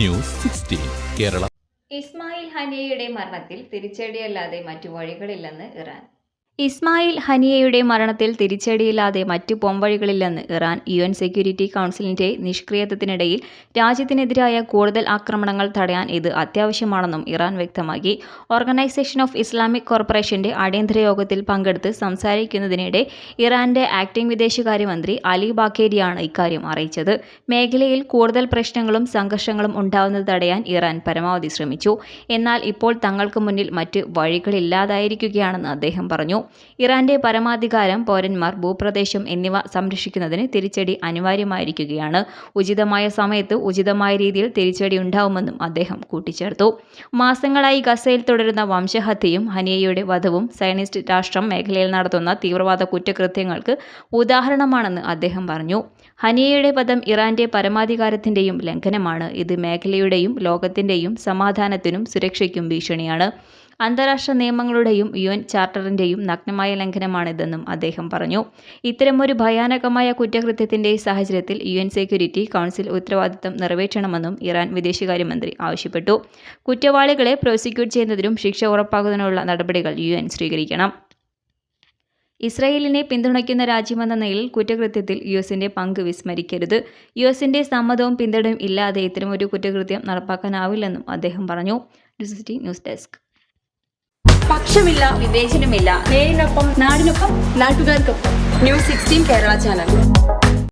News sixteen Kerala. Ismail ഹനിയയുടെ മരണത്തിൽ തിരിച്ചടിയല്ലാതെ മറ്റു വഴികളില്ലെന്ന് ഇറാൻ. ഇസ്മായിൽ ഹനിയയുടെ മരണത്തിൽ തിരിച്ചടിയില്ലാതെ മറ്റു പോംവഴികളില്ലെന്ന് ഇറാൻ യു എൻ സെക്യൂരിറ്റി കൗൺസിലിന്റെ നിഷ്ക്രിയത്വത്തിനിടയിൽ രാജ്യത്തിനെതിരായ കൂടുതൽ ആക്രമണങ്ങൾ തടയാൻ ഇത് അത്യാവശ്യമാണെന്നും ഇറാൻ വ്യക്തമാക്കി. ഓർഗനൈസേഷൻ ഓഫ് ഇസ്ലാമിക് കോർപ്പറേഷന്റെ അടിയന്തര യോഗത്തിൽ പങ്കെടുത്ത് സംസാരിക്കുന്നതിനിടെ ഇറാന്റെ ആക്ടിംഗ് വിദേശകാര്യമന്ത്രി അലി ബാക്കേരിയാണ് ഇക്കാര്യം അറിയിച്ചത്. മേഖലയിൽ കൂടുതൽ പ്രശ്നങ്ങളും സംഘർഷങ്ങളും ഉണ്ടാവുന്നത് തടയാൻ ഇറാൻ പരമാവധി ശ്രമിച്ചു. എന്നാൽ ഇപ്പോൾ തങ്ങൾക്ക് മുന്നിൽ മറ്റ് വഴികളില്ലാതായിരിക്കുകയാണെന്ന് അദ്ദേഹം പറഞ്ഞു. ഇറാന്റെ പരമാധികാരം പൗരന്മാർ ഭൂപ്രദേശം എന്നിവ സംരക്ഷിക്കുന്നതിന് തിരിച്ചടി അനിവാര്യമായിരിക്കുകയാണ്. ഉചിതമായ സമയത്ത് ഉചിതമായ രീതിയിൽ തിരിച്ചടി ഉണ്ടാവുമെന്നും അദ്ദേഹം കൂട്ടിച്ചേർത്തു. മാസങ്ങളായി ഗസയിൽ തുടരുന്ന വംശഹത്യയും ഹനിയയുടെ വധവും സയനിസ്റ്റ് രാഷ്ട്രം മേഖലയിൽ നടത്തുന്ന തീവ്രവാദ കുറ്റകൃത്യങ്ങൾക്ക് ഉദാഹരണമാണെന്ന് അദ്ദേഹം പറഞ്ഞു. ഹനിയയുടെ പദം ഇറാന്റെ പരമാധികാരത്തിന്റെയും ലംഘനമാണ്. ഇത് മേഖലയുടെയും ലോകത്തിന്റെയും സമാധാനത്തിനും സുരക്ഷയ്ക്കും ഭീഷണിയാണ്. അന്താരാഷ്ട്ര നിയമങ്ങളുടെയും യു എൻ ചാർട്ടറിന്റെയും നഗ്നമായ ലംഘനമാണിതെന്നും അദ്ദേഹം പറഞ്ഞു. ഇത്തരമൊരു ഭയാനകമായ കുറ്റകൃത്യത്തിന്റെ സാഹചര്യത്തിൽ യു എൻ സെക്യൂരിറ്റി കൗൺസിൽ ഉത്തരവാദിത്തം നിറവേറ്റണമെന്നും ഇറാൻ വിദേശകാര്യമന്ത്രി ആവശ്യപ്പെട്ടു. കുറ്റവാളികളെ പ്രോസിക്യൂട്ട് ചെയ്യുന്നതിനും ശിക്ഷ ഉറപ്പാക്കുന്നതിനുള്ള നടപടികൾ യു സ്വീകരിക്കണം. ഇസ്രയേലിനെ പിന്തുണയ്ക്കുന്ന രാജ്യമെന്ന നിലയിൽ കുറ്റകൃത്യത്തിൽ യു എസിന്റെ പങ്ക് വിസ്മരിക്കരുത്. യു എസിന്റെ സമ്മതവും പിന്തുണയും ഇല്ലാതെ ഇത്തരമൊരു കുറ്റകൃത്യം നടപ്പാക്കാനാവില്ലെന്നും അദ്ദേഹം പറഞ്ഞു. News desk. പക്ഷമില്ല വിവേചനമില്ല. നേരിനൊപ്പം നാടിനൊപ്പം നാട്ടുകാർക്കൊപ്പം. News sixteen Kerala channel.